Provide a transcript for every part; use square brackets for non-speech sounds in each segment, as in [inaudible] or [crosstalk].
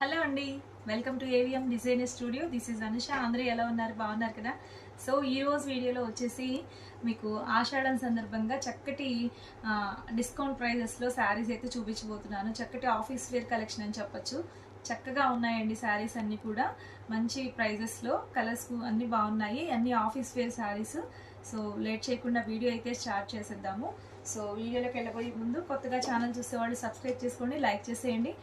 Hello అండి. Welcome to AVM designer studio. This is Anusha. అందరూ ఎలా ఉన్నారు? బాగున్నారు కదా? సో ఈ రోజు వీడియోలో వచ్చేసి మీకు ఆషాఢం సందర్భంగా చక్కటి డిస్కౌంట్ ప్రైజెస్లో శారీస్ అయితే చూపించబోతున్నాను. చక్కటి ఆఫీస్ వేర్ కలెక్షన్ అని చెప్పొచ్చు. చక్కగా ఉన్నాయండి శారీస్ అన్నీ కూడా. మంచి ప్రైజెస్లో కలర్స్ అన్నీ బాగున్నాయి. అన్ని office wear saris. So late చేయకుండా వీడియో అయితే స్టార్ట్ చేసేద్దాము. సో వీడియోలోకి వెళ్ళబోయే ముందు కొత్తగా ఛానల్ చూసేవాళ్ళు సబ్స్క్రైబ్ చేసుకోండి లైక్ చేసేయండి.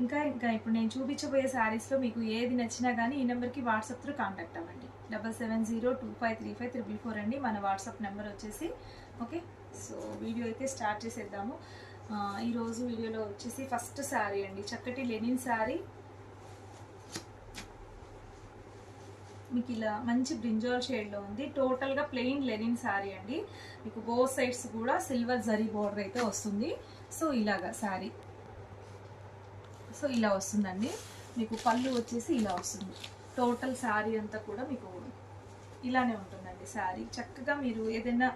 ఇంకా ఇంకా ఇప్పుడు నేను చూపించబోయే శారీస్లో మీకు ఏది నచ్చినా కానీ ఈ నెంబర్కి వాట్సాప్ త్రూ కాంటాక్ట్ అవ్వండి. Double seven zero two five three five triple four అండి. మన వాట్సాప్ నెంబర్ వచ్చేసి ఓకే? సో వీడియో అయితే స్టార్ట్ చేసేద్దాము. ఈరోజు వీడియోలో వచ్చేసి ఫస్ట్ శారీ అండి. చక్కటి లెనిన్ శారీ. మీకు ఇలా మంచి బ్రింజాల్ షేడ్లో ఉంది. టోటల్గా ప్లెయిన్ లెనిన్ శారీ అండి. మీకు బో సైడ్స్ కూడా సిల్వర్ జరీ బోర్డర్ అయితే వస్తుంది. సో ఇలాగా శారీ. సో ఇలా వస్తుందండి. మీకు పళ్ళు వచ్చేసి ఇలా వస్తుంది. టోటల్ శారీ అంతా కూడా మీకు ఇలానే ఉంటుందండి శారీ చక్కగా మీరు ఏదైనా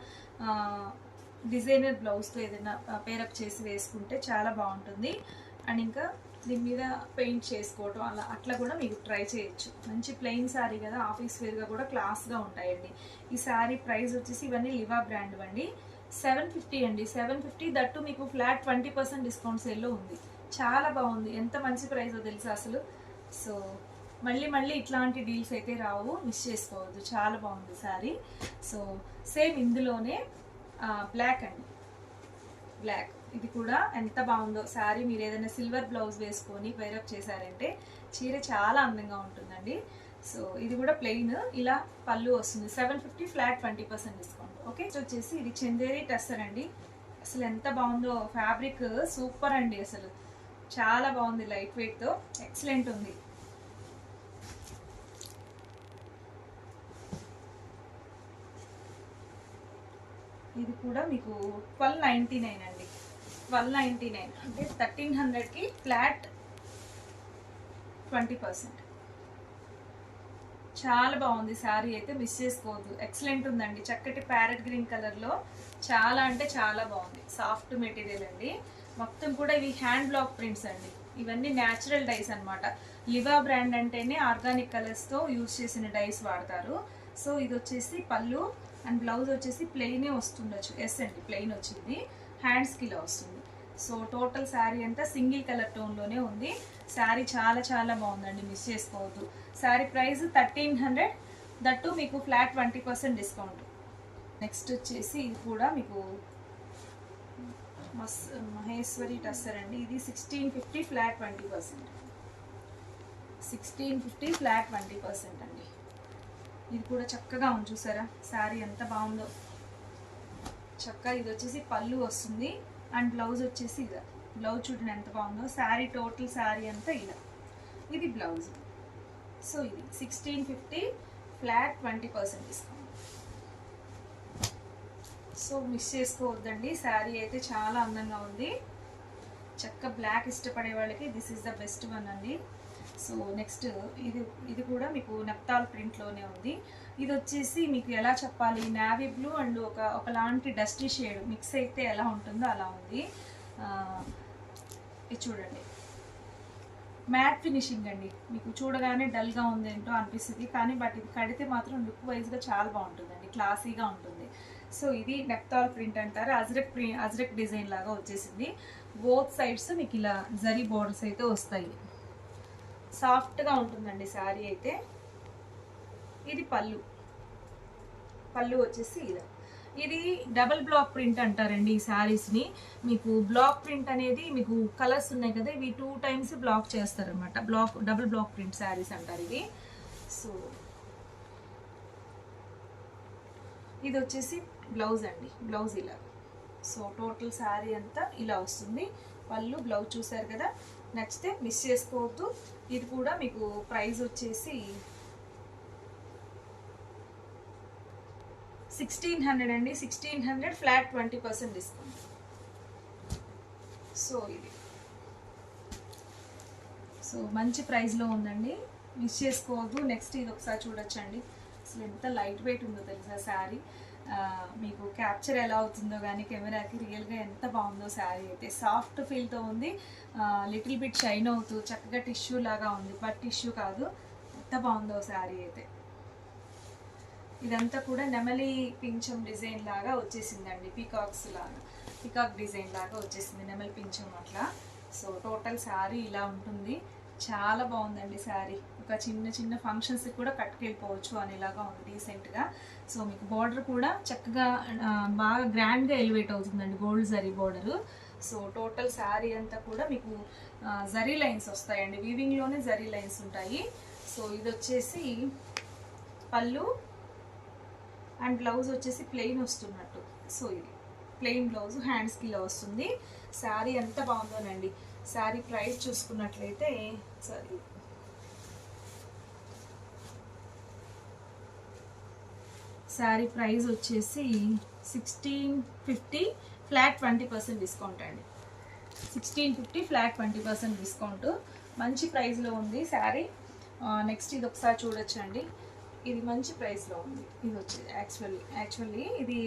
డిజైనర్ బ్లౌజ్తో ఏదైనా పేరప్ చేసి వేసుకుంటే చాలా బాగుంటుంది. అండ్ ఇంకా దీని మీద పెయింట్ చేసుకోవటం అలా అట్లా కూడా మీకు ట్రై చేయొచ్చు. మంచి ప్లెయిన్ శారీ కదా ఆఫీస్ వేర్గా కూడా క్లాస్గా ఉంటాయండి. ఈ శారీ ప్రైస్ వచ్చేసి ఇవన్నీ లివా బ్రాండ్ అండి సెవెన్ ఫిఫ్టీ అండి. సెవెన్ ఫిఫ్టీ దట్టు మీకు ఫ్లాట్ ట్వంటీ పర్సెంట్ డిస్కౌంట్ సేల్లో ఉంది. చాలా బాగుంది. ఎంత మంచి ప్రైజో తెలుసా అసలు? సో మళ్ళీ మళ్ళీ ఇట్లాంటి డీల్స్ అయితే రావు. మిస్ చేసుకోవద్దు. చాలా బాగుంది శారీ. సో సేమ్ ఇందులోనే బ్లాక్ అండి. బ్లాక్ ఇది కూడా ఎంత బాగుందో. శారీ మీరు ఏదైనా సిల్వర్ బ్లౌజ్ వేసుకొని వైరప్ చేశారంటే చీర చాలా అందంగా ఉంటుందండి. సో ఇది కూడా ప్లెయిన్ ఇలా పళ్ళు వస్తుంది. Seven fifty flat twenty percent discount okay ఇది వచ్చేసి ఇది చందేరి టస్సర్ అండి. అసలు ఎంత బాగుందో. ఫ్యాబ్రిక్ సూపర్ అండి అసలు. చాలా బాగుంది లైట్ వెయిట్తో ఎక్సలెంట్ ఉంది. ఇది కూడా మీకు ట్వెల్వ్ నైంటీ నైన్ అండి. ట్వెల్వ్ నైంటీ నైన్ అంటే థర్టీన్ హండ్రెడ్కి ఫ్లాట్ ట్వంటీ పర్సెంట్ చాలా బాగుంది. శారీ అయితే మిస్ చేసుకోవద్దు. ఎక్సలెంట్ ఉందండి. చక్కటి ప్యారెట్ గ్రీన్ కలర్లో చాలా అంటే చాలా బాగుంది. సాఫ్ట్ మెటీరియల్ అండి. మొత్తం కూడా ఇవి హ్యాండ్ బ్లాక్ ప్రింట్స్ అండి. ఇవన్నీ న్యాచురల్ డైస్ అనమాట లివా బ్రాండ్ అంటేనే ఆర్గానిక్ కలర్స్తో యూజ్ చేసిన డైస్ వాడతారు. సో ఇది వచ్చేసి పళ్ళు అండ్ బ్లౌజ్ వచ్చేసి ప్లెయినే వస్తుండొచ్చు. ఎస్ అండి ప్లెయిన్ వచ్చింది. హ్యాండ్స్కి ఇలా వస్తుంది. సో టోటల్ శారీ అంతా సింగిల్ కలర్ టోన్లోనే ఉంది. శారీ చాలా చాలా బాగుందండి మిస్ చేసుకోవద్దు. Sari price thirteen hundred. That మీకు flat twenty percent discount. Next వచ్చేసి ఇది కూడా మీకు మస్ మహేశ్వరి టస్సర్ అండి. ఇది sixteen fifty flat twenty percent sixteen fifty flat twenty percent అండి. ఇది కూడా చక్కగా ఉంది చూసారా? శారీ ఎంత బాగుందో. చక్కగా ఇది వచ్చేసి పళ్ళు వస్తుంది. అండ్ బ్లౌజ్ వచ్చేసి ఇలా బ్లౌజ్ చూడండి ఎంత బాగుందో. శారీ టోటల్ శారీ అంతా ఇలా ఇది బ్లౌజ్. సో ఇది sixteen fifty flat twenty percent discount so miss చేసుకోవద్దండి. శారీ అయితే చాలా అందంగా ఉంది. చక్క బ్లాక్ ఇష్టపడే వాళ్ళకి this is the best one అండి. సో నెక్స్ట్ ఇది ఇది కూడా మీకు నెప్తాల్ ప్రింట్లోనే ఉంది. ఇది వచ్చేసి మీకు ఎలా చెప్పాలి? నావీ బ్లూ అండ్ ఒక ఒకలాంటి డస్టీ షేడ్ మిక్స్ అయితే ఎలా ఉంటుందో అలా ఉంది. ఇది చూడండి. మ్యాట్ ఫినిషింగ్ అండి. మీకు చూడగానే డల్గా ఉంది ఏంటో అనిపిస్తుంది. కానీ బట్ ఇది కడితే మాత్రం లుక్ వైజ్గా చాలా బాగుంటుందండి. క్లాసీగా ఉంటుంది. సో ఇది నెక్టాల్ ప్రింట్ అంటారు. అజ్రక్ ప్రింట్ అజ్రక్ డిజైన్ లాగా వచ్చేసింది. బోత్ సైడ్స్ మీకు ఇలా జరీ బోర్డర్స్ అయితే వస్తాయి. సాఫ్ట్గా ఉంటుందండి శారీ అయితే. ఇది పళ్ళు. పళ్ళు వచ్చేసి ఇలా ఇది డబల్ బ్లాక్ ప్రింట్ అంటారండి ఈ శారీస్ని. మీకు బ్లాక్ ప్రింట్ అనేది మీకు కలర్స్ ఉన్నాయి కదా ఇవి టూ టైమ్స్ బ్లాక్ చేస్తారనమాట block double block print saris అంటారు ఇవి. సో ఇది వచ్చేసి బ్లౌజ్ అండి బ్లౌజ్ ఇలా. సో టోటల్ శారీ అంతా ఇలా వస్తుంది. పళ్ళు బ్లౌజ్ చూసారు కదా? నచ్చితే మిస్ చేసుకోవద్దు. ఇది కూడా మీకు ప్రైస్ వచ్చేసి సిక్స్టీన్ హండ్రెడ్ అండి. Sixteen hundred flat twenty percent discount so ఇది. సో మంచి ప్రైస్లో ఉందండి. మిస్ చేసుకోవద్దు. నెక్స్ట్ ఇది ఒకసారి చూడొచ్చండి. అసలు ఎంత లైట్ వెయిట్ ఉందో తెలుసా శారీ. మీకు క్యాప్చర్ ఎలా అవుతుందో కానీ కెమెరాకి రియల్గా ఎంత బాగుందో శారీ అయితే సాఫ్ట్ ఫీల్తో ఉంది. లిటిల్ బిట్ షైన్ అవుతూ చక్కగా టిష్యూ లాగా ఉంది బట్ టిష్యూ కాదు. ఎంత బాగుందో శారీ అయితే. ఇదంతా కూడా నెమలి పింఛం డిజైన్ లాగా వచ్చేసిందండి పీకాక్స్ లాగా. పీకాక్ డిజైన్ లాగా వచ్చేసింది నెమలి పింఛం అట్లా. సో టోటల్ శారీ ఇలా ఉంటుంది. చాలా బాగుందండి శారీ. ఒక చిన్న చిన్న ఫంక్షన్స్కి కూడా కట్టుకెళ్ళిపోవచ్చు అనేలాగా ఉంది డీసెంట్గా సో మీకు బార్డర్ కూడా చక్కగా బాగా గ్రాండ్గా ఎలివేట్ అవుతుందండి gold zari border so total sari అంతా కూడా మీకు జరీ లైన్స్ వస్తాయండి. వీవింగ్లోనే జరీ లైన్స్ ఉంటాయి. సో ఇది వచ్చేసి పళ్ళు అండ్ బ్లౌజ్ వచ్చేసి ప్లెయిన్ వస్తున్నట్టు. సో ఇది ప్లెయిన్ బ్లౌజ్ హ్యాండ్స్కి ఇలా వస్తుంది. శారీ ఎంత బాగుందోనండి. శారీ ప్రైస్ చూసుకున్నట్లయితే సారీ శారీ ప్రైస్ వచ్చేసి sixteen fifty flat twenty percent discount అండి. Sixteen fifty flat twenty percent discount. మంచి ప్రైస్లో ఉంది శారీ. నెక్స్ట్ ఇది ఒకసారి చూడొచ్చండి. ఇది మంచి ప్రైస్లో ఉంది. ఇది వచ్చేది యాక్చువల్లీ యాక్చువల్లీ ఇది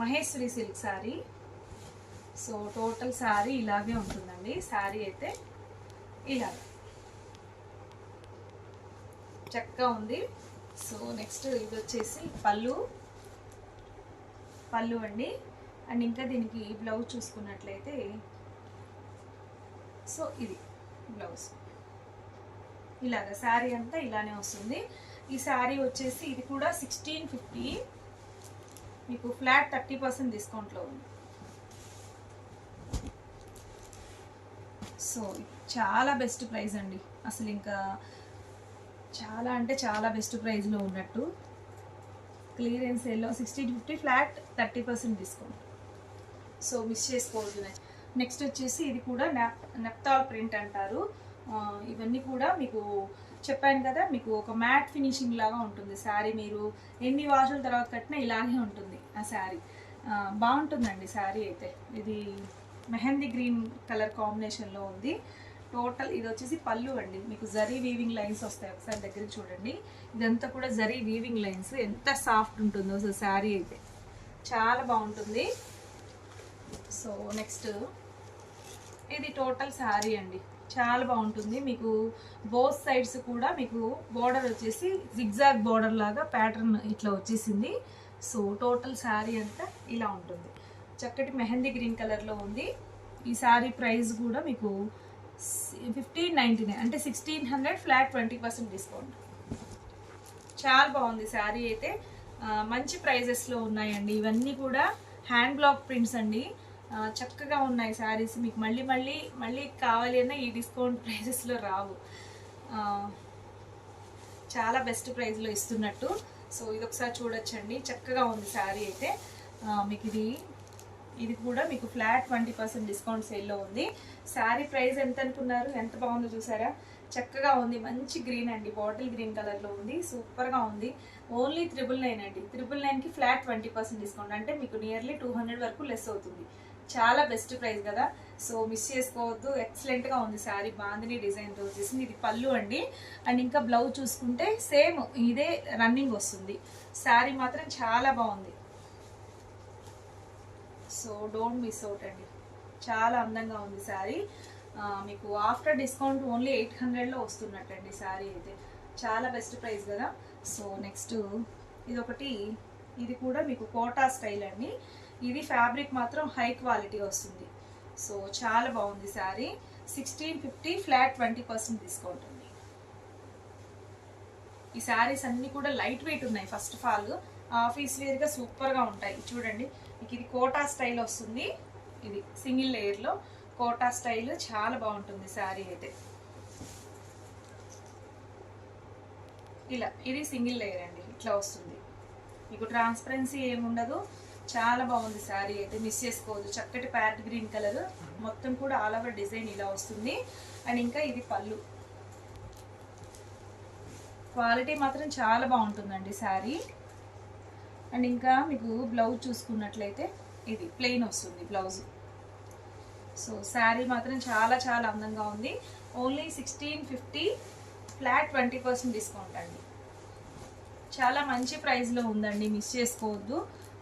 Maheshwari silk sari. So total sari ఇలాగే ఉంటుందండి. శారీ అయితే ఇలాగ. చక్కగా ఉంది. సో నెక్స్ట్ ఇది వచ్చేసి పళ్ళు. పళ్ళు అండి. అండ్ ఇంకా దీనికి బ్లౌజ్ చూసుకున్నట్లయితే సో ఇది బ్లౌజ్. ఇలాగ శారీ అంతా ఇలానే వస్తుంది. ఈ శారీ వచ్చేసి ఇది కూడా సిక్స్టీన్ ఫిఫ్టీ మీకు ఫ్లాట్ థర్టీ పర్సెంట్ డిస్కౌంట్లో ఉంది. సో చాలా బెస్ట్ ప్రైస్ అండి. అసలు ఇంకా చాలా అంటే చాలా బెస్ట్ ప్రైస్లో ఉన్నట్టు. క్లియరెన్స్ సేల్లో sixteen fifty flat thirty percent discount so miss చేసుకోవద్దు నెక్స్ట్ వచ్చేసి ఇది కూడా నెప్ నెప్తాల్ ప్రింట్ అంటారు. ఇవన్నీ కూడా మీకు చెప్పాను కదా మీకు ఒక మ్యాట్ ఫినిషింగ్ లాగా ఉంటుంది. శారీ మీరు ఎన్ని వాషుల తర్వాత కట్టినా ఇలాగే ఉంటుంది ఆ శారీ బాగుంటుందండి శారీ అయితే. ఇది మెహందీ గ్రీన్ కలర్ కాంబినేషన్లో ఉంది. టోటల్ ఇది వచ్చేసి పళ్ళు అండి. మీకు జరీ వీవింగ్ లైన్స్ వస్తాయి ఒకసారి దగ్గర చూడండి. ఇదంతా కూడా జరీ వీవింగ్ లైన్స్ ఎంత సాఫ్ట్ ఉంటుందో అసలు శారీ అయితే. చాలా బాగుంటుంది. సో నెక్స్ట్ ఇది టోటల్ శారీ అండి. చాలా బాగుంటుంది. మీకు బోత్ సైడ్స్ కూడా మీకు బోర్డర్ వచ్చేసి జిగ్జాగ్ బోర్డర్ లాగా ప్యాటర్న్ ఇట్లా వచ్చేసింది. సో టోటల్ శారీ అంతా ఇలా ఉంటుంది. చక్కటి మెహందీ గ్రీన్ కలర్లో ఉంది. ఈ శారీ ప్రైస్ కూడా మీకు ఫిఫ్టీన్ నైంటీ నైన్ అంటే sixteen hundred flat twenty percent discount. చాలా బాగుంది శారీ అయితే. మంచి ప్రైజెస్లో ఉన్నాయండి. ఇవన్నీ కూడా హ్యాండ్ బ్లాక్ ప్రింట్స్ అండి. చక్కగా ఉన్నాయి శారీస్. మీకు మళ్ళీ మళ్ళీ మళ్ళీ కావాలి అన్న ఈ డిస్కౌంట్ [laughs] ప్రైజెస్లో రావు. చాలా బెస్ట్ ప్రైస్లో ఇస్తున్నట్టు. సో ఇది ఒకసారి చూడొచ్చండి. చక్కగా ఉంది శారీ అయితే. మీకు ఇది ఇది కూడా మీకు ఫ్లాట్ ట్వంటీ పర్సెంట్ డిస్కౌంట్ సేల్లో ఉంది. శారీ ప్రైస్ ఎంత అనుకున్నారు? ఎంత బాగుందో చూసారా? చక్కగా ఉంది. మంచి గ్రీన్ అండి. బాటిల్ గ్రీన్ కలర్లో ఉంది. సూపర్గా ఉంది. ఓన్లీ త్రిబుల్ నైన్ అండి. త్రిబుల్ నైన్కి ఫ్లాట్ ట్వంటీ పర్సెంట్ డిస్కౌంట్. అంటే మీకు నియర్లీ టూ హండ్రెడ్ వరకు లెస్ అవుతుంది. చాలా బెస్ట్ ప్రైస్ కదా. సో మిస్ చేసుకోవద్దు. ఎక్సలెంట్గా ఉంది శారీ. బాందిని డిజైన్తో వచ్చేసింది. ఇది పళ్ళు అండి. అండ్ ఇంకా బ్లౌజ్ చూసుకుంటే సేమ్ ఇదే రన్నింగ్ వస్తుంది. శారీ మాత్రం చాలా బాగుంది. సో డోంట్ మిస్ అవుట్ అండి. చాలా అందంగా ఉంది శారీ. మీకు ఆఫ్టర్ డిస్కౌంట్ ఓన్లీ ఎయిట్ హండ్రెడ్లో వస్తున్నట్టండి శారీ అయితే. చాలా బెస్ట్ ప్రైస్ కదా. సో నెక్స్ట్ ఇది ఒకటి ఇది కూడా మీకు కోటా స్టైల్ అండి. ఇది ఫ్యాబ్రిక్ మాత్రం హై క్వాలిటీ వస్తుంది. సో చాలా బాగుంది sari. Sixteen fifty flat twenty percent discount ఉంది ఈ శారీస్ అన్నీ కూడా లైట్ వెయిట్ ఉన్నాయి ఫస్ట్ ఆఫ్ ఆల్. ఆఫీస్ వేర్గా సూపర్గా ఉంటాయి. చూడండి. మీకు ఇది కోటా స్టైల్ వస్తుంది. ఇది సింగిల్ లేయర్లో కోటా స్టైల్ చాలా బాగుంటుంది శారీ అయితే. ఇలా ఇది సింగిల్ లేయర్ అండి ఇట్లా వస్తుంది. మీకు ట్రాన్స్పరెన్సీ ఏముండదు చాలా బాగుంది శారీ అయితే మిస్ చేసుకోవద్దు. చక్కటి ప్యారెట్ గ్రీన్ కలర్ మొత్తం కూడా ఆల్ ఓవర్ డిజైన్ ఇలా వస్తుంది. అండ్ ఇంకా ఇది పళ్ళు. క్వాలిటీ మాత్రం చాలా బాగుంటుందండి శారీ. అండ్ ఇంకా మీకు బ్లౌజ్ చూసుకున్నట్లయితే ఇది ప్లెయిన్ వస్తుంది బ్లౌజ్ సో శారీ మాత్రం చాలా చాలా అందంగా ఉంది. Only sixteen fifty flat twenty percent discount అండి. చాలా మంచి ప్రైస్లో ఉందండి మిస్ చేసుకోవద్దు.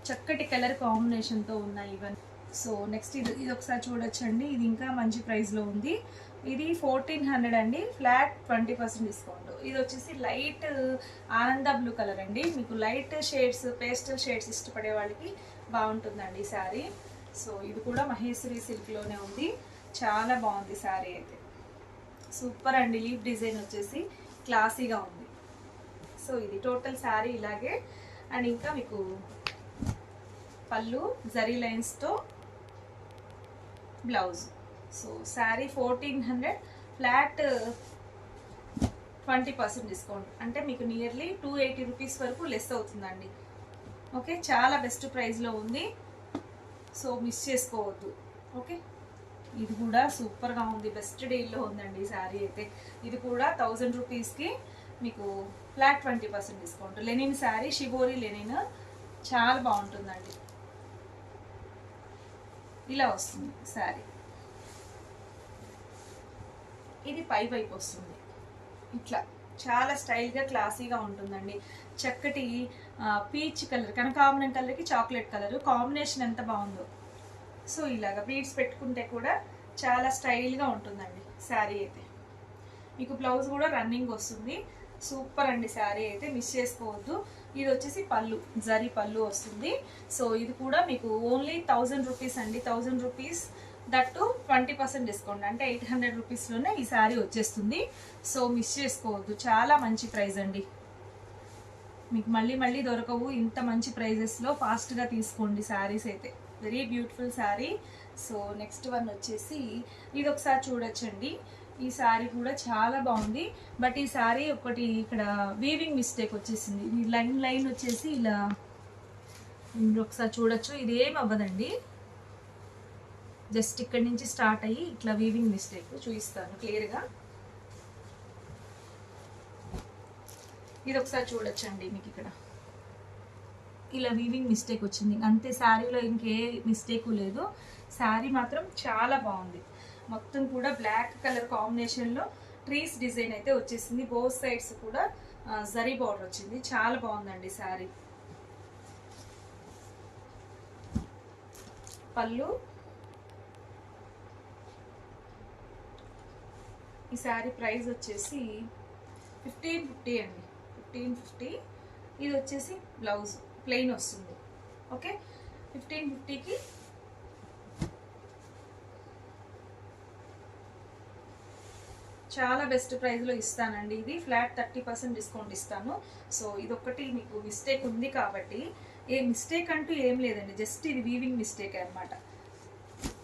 చక్కటి కలర్ కాంబినేషన్తో ఉన్నాయి ఇవన్నీ. సో నెక్స్ట్ ఇది ఇది ఒకసారి చూడొచ్చండి. ఇది ఇంకా మంచి ప్రైస్లో ఉంది. ఇది ఫోర్టీన్ హండ్రెడ్ అండి. ఫ్లాట్ ట్వంటీ పర్సెంట్ డిస్కౌంట్ ఇది వచ్చేసి లైట్ ఆనంద బ్లూ కలర్ అండి. మీకు లైట్ షేడ్స్ పేస్టల్ షేడ్స్ ఇష్టపడే వాళ్ళకి బాగుంటుందండి ఈ శారీ సో ఇది కూడా మహేశ్వరి సిల్క్లోనే ఉంది. చాలా బాగుంది శారీ అయితే. సూపర్ అండి. లీఫ్ డిజైన్ వచ్చేసి క్లాసీగా ఉంది. సో ఇది టోటల్ శారీ ఇలాగే. అండ్ ఇంకా మీకు పళ్ళు zari లైన్స్తో blouse so sari fourteen hundred flat twenty percent discount అంటే మీకు నియర్లీ టూ ఎయిటీ రూపీస్ వరకు లెస్ అవుతుందండి. ఓకే చాలా బెస్ట్ ప్రైస్లో ఉంది. సో మిస్ చేసుకోవద్దు. ఓకే ఇది కూడా సూపర్గా ఉంది. బెస్ట్ డీల్లో ఉందండి ఈ శారీ అయితే. ఇది కూడా థౌజండ్ రూపీస్కి మీకు flat twenty percent discount linen sari shibori linen చాలా బాగుంటుందండి. ఇలా వస్తుంది శారీ ఇది పై వైపు వస్తుంది. ఇట్లా చాలా స్టైల్గా క్లాసీగా ఉంటుందండి. చక్కటి పీచ్ కలర్ కనకాంబరం కలర్కి చాక్లెట్ కలర్ కాంబినేషన్ ఎంత బాగుందో. సో ఇలాగ బీడ్స్ పెట్టుకుంటే కూడా చాలా స్టైల్గా ఉంటుందండి శారీ అయితే. మీకు బ్లౌజ్ కూడా రన్నింగ్ వస్తుంది. సూపర్ అండి శారీ అయితే. మిస్ చేసుకోవద్దు. ఇది వచ్చేసి పళ్ళు జరీ పళ్ళు వస్తుంది. సో ఇది కూడా మీకు ఓన్లీ థౌజండ్ రూపీస్ అండి. Thousand rupees that twenty percent discount. అంటే ఎయిట్ హండ్రెడ్ రూపీస్లోనే ఈ శారీ వచ్చేస్తుంది. సో మిస్ చేసుకోవద్దు. చాలా మంచి ప్రైస్ అండి. మీకు మళ్ళీ మళ్ళీ దొరకవు. ఇంత మంచి ప్రైజెస్లో ఫాస్ట్గా తీసుకోండి శారీస్ అయితే. Very beautiful sari. So next one వచ్చేసి ఇది ఒకసారి చూడొచ్చండి. ఈ శారీ కూడా చాలా బాగుంది. బట్ ఈ శారీ ఒకటి ఇక్కడ వీవింగ్ మిస్టేక్ వచ్చేసింది. ఈ లైన్ లైన్ వచ్చేసి ఇలా మీరు ఒకసారి చూడొచ్చు. ఇది అవ్వదండి. జస్ట్ ఇక్కడి నుంచి స్టార్ట్ అయ్యి ఇట్లా వీవింగ్ మిస్టేక్ చూపిస్తాను క్లియర్గా ఇది ఒకసారి చూడొచ్చండి మీకు ఇక్కడ. ఇలా వీవింగ్ మిస్టేక్ వచ్చింది. అంతే శారీలో ఇంకే మిస్టేకు లేదు. శారీ మాత్రం చాలా బాగుంది. మొత్తం కూడా బ్లాక్ కలర్ కాంబినేషన్లో ట్రీస్ డిజైన్ అయితే వచ్చేసింది. బోత్ సైడ్స్ కూడా జరీ బార్డర్ వచ్చింది. చాలా బాగుందండి శారీ పళ్ళు ఈ శారీ ప్రైస్ వచ్చేసి ఫిఫ్టీన్ ఫిఫ్టీ అండి. Fifteen fifty. ఇది వచ్చేసి బ్లౌజ్ ప్లెయిన్ వస్తుంది. ఓకే? ఫిఫ్టీన్ ఫిఫ్టీకి చాలా బెస్ట్ ప్రైస్లో ఇస్తానండి ఇది. ఫ్లాట్ థర్టీ పర్సెంట్ డిస్కౌంట్ ఇస్తాను. సో ఇది ఒకటి మీకు మిస్టేక్ ఉంది కాబట్టి ఏ మిస్టేక్ అంటూ ఏం లేదండి. జస్ట్ ఇది వీవింగ్ మిస్టేక్ అన్నమాట.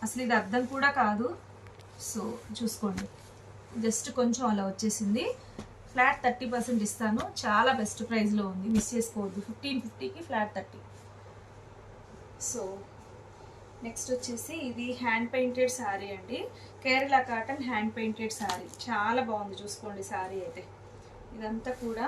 అసలు ఇది అర్థం కూడా కాదు. సో చూసుకోండి. జస్ట్ కొంచెం అలా వచ్చేసింది. ఫ్లాట్ థర్టీ పర్సెంట్ ఇస్తాను. చాలా బెస్ట్ ప్రైస్లో ఉంది. మిస్ చేసుకోవద్దు. ఫిఫ్టీన్ ఫిఫ్టీకి ఫ్లాట్ థర్టీ. సో నెక్స్ట్ వచ్చేసి ఇది హ్యాండ్ పెయింటెడ్ శారీ అండి. Kerala cotton hand painted sari చాలా బాగుంది చూసుకోండి శారీ అయితే. ఇదంతా కూడా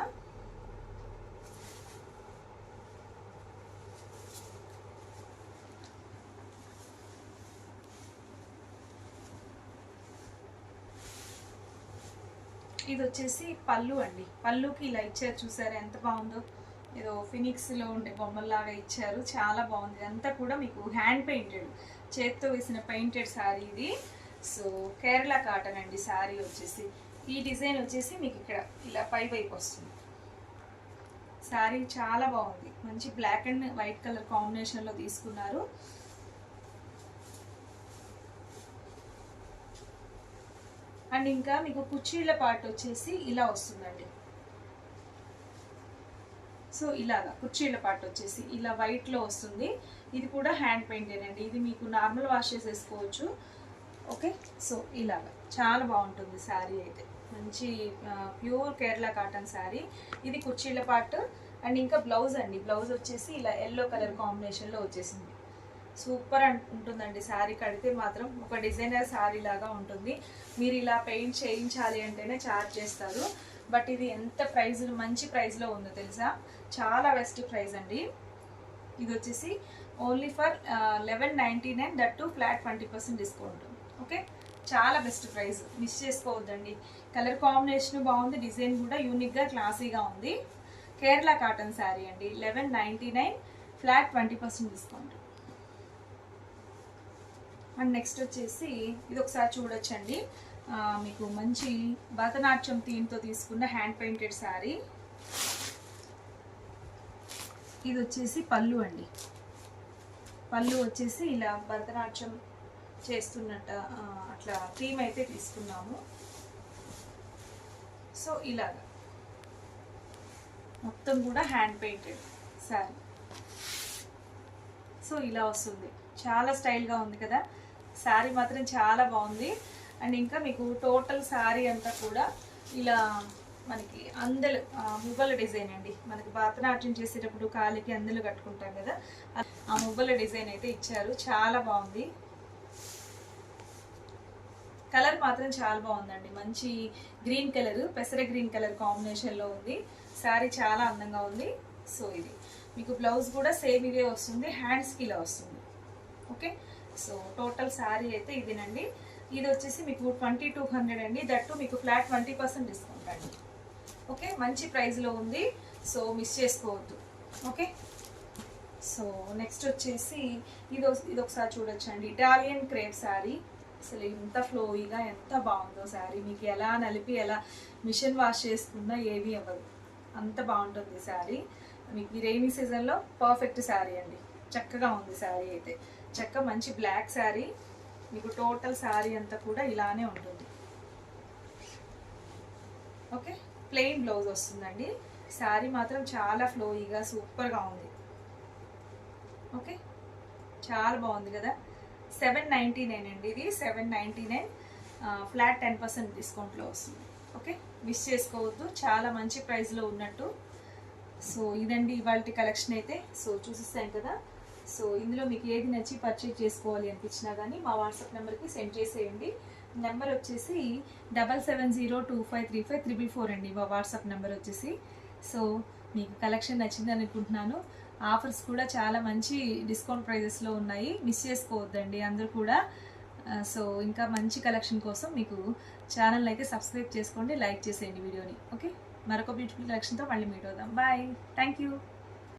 ఇది వచ్చేసి పళ్ళు అండి. పళ్ళుకి ఇలా ఇచ్చారు చూసారా ఎంత బాగుందో. ఏదో ఫినిక్స్లో ఉండే బొమ్మల్లాగా ఇచ్చారు. చాలా బాగుంది. ఇదంతా కూడా మీకు హ్యాండ్ పెయింటెడ్ చేత్తో వేసిన పెయింటెడ్ శారీ ఇది. సో కేరళ కాటన్ అండి శారీ వచ్చేసి. ఈ డిజైన్ వచ్చేసి మీకు ఇక్కడ ఇలా పై వైపు వస్తుంది. శారీ చాలా బాగుంది. మంచి బ్లాక్ అండ్ వైట్ కలర్ కాంబినేషన్లో తీసుకున్నారు. అండ్ ఇంకా మీకు కుర్చీల పార్ట్ వచ్చేసి ఇలా వస్తుందండి. సో ఇలాగా కుర్చీల పార్ట్ వచ్చేసి ఇలా వైట్లో వస్తుంది. ఇది కూడా హ్యాండ్ పెయింటేనండి అండి. ఇది మీకు నార్మల్ వాష్ చేసేసుకోవచ్చు ఓకే సో ఇలాగా. చాలా బాగుంటుంది శారీ అయితే. మంచి ప్యూర్ కేరళ కాటన్ శారీ. ఇది కుర్చీల పార్ట్. అండ్ ఇంకా బ్లౌజ్ అండి. బ్లౌజ్ వచ్చేసి ఇలా ఎల్లో కలర్ కాంబినేషన్లో వచ్చేసింది. సూపర్ ఉంటుందండి. శారీ కడితే మాత్రం ఒక డిజైనర్ శారీ లాగా ఉంటుంది. మీరు ఇలా పెయింట్ చేయించాలి అంటేనే ఛార్జ్ చేస్తారు. బట్ ఇది ఎంత ప్రైజ్ మంచి ప్రైస్లో ఉందో తెలుసా? చాలా బెస్ట్ ప్రైస్ అండి. ఇది వచ్చేసి only for eleven ninety nine that to flat twenty percent discount. Okay? చాలా బెస్ట్ ప్రైస్ మిస్ చేసుకోవద్దండి. కలర్ కాంబినేషన్ బాగుంది. డిజైన్ కూడా యూనిక్గా క్లాసీగా ఉంది. కేరళ కాటన్ శారీ అండి. Eleven ninety nine flat twenty percent discount. And next వచ్చేసి ఇది ఒకసారి చూడొచ్చండి మీకు మంచి భరతనాట్యం థీమ్తో తీసుకున్న హ్యాండ్ పెయింటెడ్ శారీ. ఇది వచ్చేసి పళ్ళు అండి. పళ్ళు వచ్చేసి ఇలా భరతనాట్యం చేస్తున్నట్ట అట్లా థీమ్ అయితే తీసుకున్నాము. సో ఇలాగా. మొత్తం కూడా హ్యాండ్ పెయింటెడ్ శారీ. సో ఇలా వస్తుంది. చాలా స్టైల్గా ఉంది కదా. శారీ మాత్రం చాలా బాగుంది. అండ్ ఇంకా మీకు టోటల్ శారీ అంతా కూడా ఇలా మనకి అందలు మువ్వల డిజైన్ అండి. మనకి భరతనాట్యం చేసేటప్పుడు కాలికి అందలు కట్టుకుంటాం కదా ఆ మువ్వల డిజైన్ అయితే ఇచ్చారు. చాలా బాగుంది. కలర్ మాత్రం చాలా బాగుందండి. మంచి గ్రీన్ కలర్ పెసర గ్రీన్ కలర్ కాంబినేషన్లో ఉంది. శారీ చాలా అందంగా ఉంది. సో ఇది. మీకు బ్లౌజ్ కూడా సేమ్ ఇదే వస్తుంది. హ్యాండ్స్కి ఇలా వస్తుంది. ఓకే? సో టోటల్ శారీ అయితే ఇదేనండి. ఇది వచ్చేసి మీకు ట్వంటీ టూ హండ్రెడ్ అండి. దట్టు మీకు ఫ్లాట్ ట్వంటీ పర్సెంట్ డిస్కౌంట్ అండి. ఓకే? మంచి ప్రైస్లో ఉంది. సో మిస్ చేసుకోవద్దు. ఓకే? సో నెక్స్ట్ వచ్చేసి ఇది ఇది ఒకసారి చూడొచ్చండి. Italian crepe sari. అసలు ఎంత ఫ్లోయిగా ఎంత బాగుందో శారీ. మీకు ఎలా నలిపి ఎలా మిషన్ వాష్ చేసుకున్నా ఏమీ అవ్వదు. అంత బాగుంటుంది శారీ. మీకు ఈ రైనీ సీజన్లో పర్ఫెక్ట్ శారీ అండి. చక్కగా ఉంది శారీ అయితే. చక్క మంచి బ్లాక్ శారీ మీకు టోటల్ శారీ అంతా కూడా ఇలానే ఉంటుంది. ఓకే ప్లెయిన్ బ్లౌజ్ వస్తుందండి. శారీ మాత్రం చాలా ఫ్లోయిగా సూపర్గా ఉంది. ఓకే చాలా బాగుంది కదా? సెవెన్ నైంటీ నైన్ అండి ఇది. Seven ninety nine flat ten percent డిస్కౌంట్లో వస్తుంది. ఓకే మిస్ చేసుకోవద్దు. చాలా మంచి ప్రైస్లో ఉన్నట్టు. సో ఇదండి ఇవాళ కలెక్షన్ అయితే. సో చూసిస్తాం కదా? సో ఇందులో మీకు ఏది నచ్చి పర్చేజ్ చేసుకోవాలి అనిపించినా కానీ మా వాట్సాప్ నెంబర్కి సెండ్ చేసేయండి. నెంబర్ వచ్చేసి double seven zero two five three five triple four అండి మా వాట్సాప్ నెంబర్ వచ్చేసి. సో మీకు కలెక్షన్ నచ్చింది అనుకుంటున్నాను. ఆఫర్స్ కూడా చాలా మంచి డిస్కౌంట్ ప్రైజెస్లో ఉన్నాయి. మిస్ చేసుకోవద్దండి అందరూ కూడా. సో ఇంకా మంచి కలెక్షన్ కోసం మీకు ఛానల్ అయితే సబ్స్క్రైబ్ చేసుకోండి లైక్ చేసేయండి వీడియోని. ఓకే మరొక బ్యూటిఫుల్ కలెక్షన్తో మళ్ళీ మీట్ అవుదాం. Bye thank you